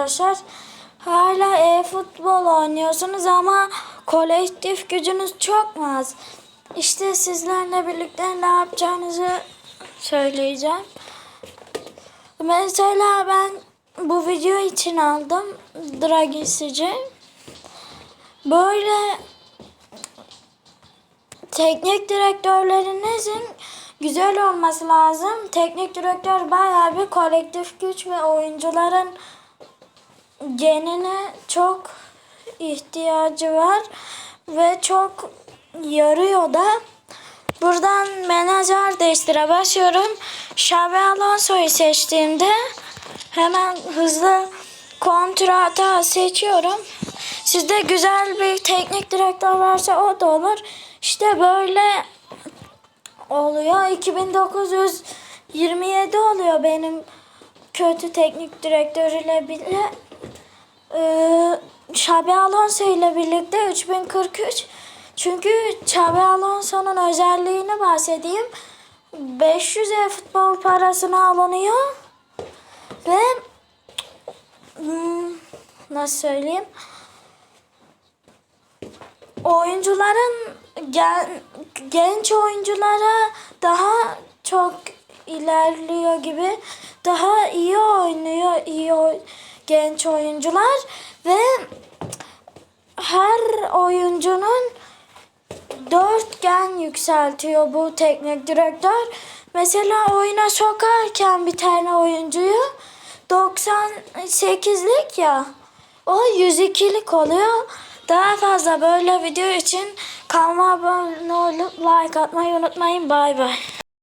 arkadaşlar. Hala e-futbol oynuyorsunuz ama kolektif gücünüz çok az? İşte sizlerle birlikte ne yapacağınızı söyleyeceğim. Mesela ben bu video için aldım Dragisici. Böyle teknik direktörlerinizin güzel olması lazım. Teknik direktör bayağı bir kolektif güç ve oyuncuların genine çok ihtiyacı var ve çok yarıyor da. Buradan menajer değiştire başlıyorum. Xabi Alonso'yu seçtiğimde hemen hızlı kontrata seçiyorum. Sizde güzel bir teknik direktör varsa o da olur. İşte böyle oluyor. 2927 oluyor benim kötü teknik direktör ile bile. Ee, Xabi Alonso ile birlikte 3043. Çünkü Xabi Alonso'nun özelliğini bahsedeyim. 500 e futbol parasına alınıyor. Ve hmm, nasıl söyleyeyim? oyuncuların gen, genç oyunculara daha çok ilerliyor gibi daha iyi oynuyor iyi oy- genç oyuncular ve her oyuncunun dörtgen yükseltiyor bu teknik direktör. Mesela oyuna sokarken bir tane oyuncuyu 98'lik ya o 102'lik oluyor. Daha fazla böyle video için kanalıma abone olup like atmayı unutmayın. Bay bay.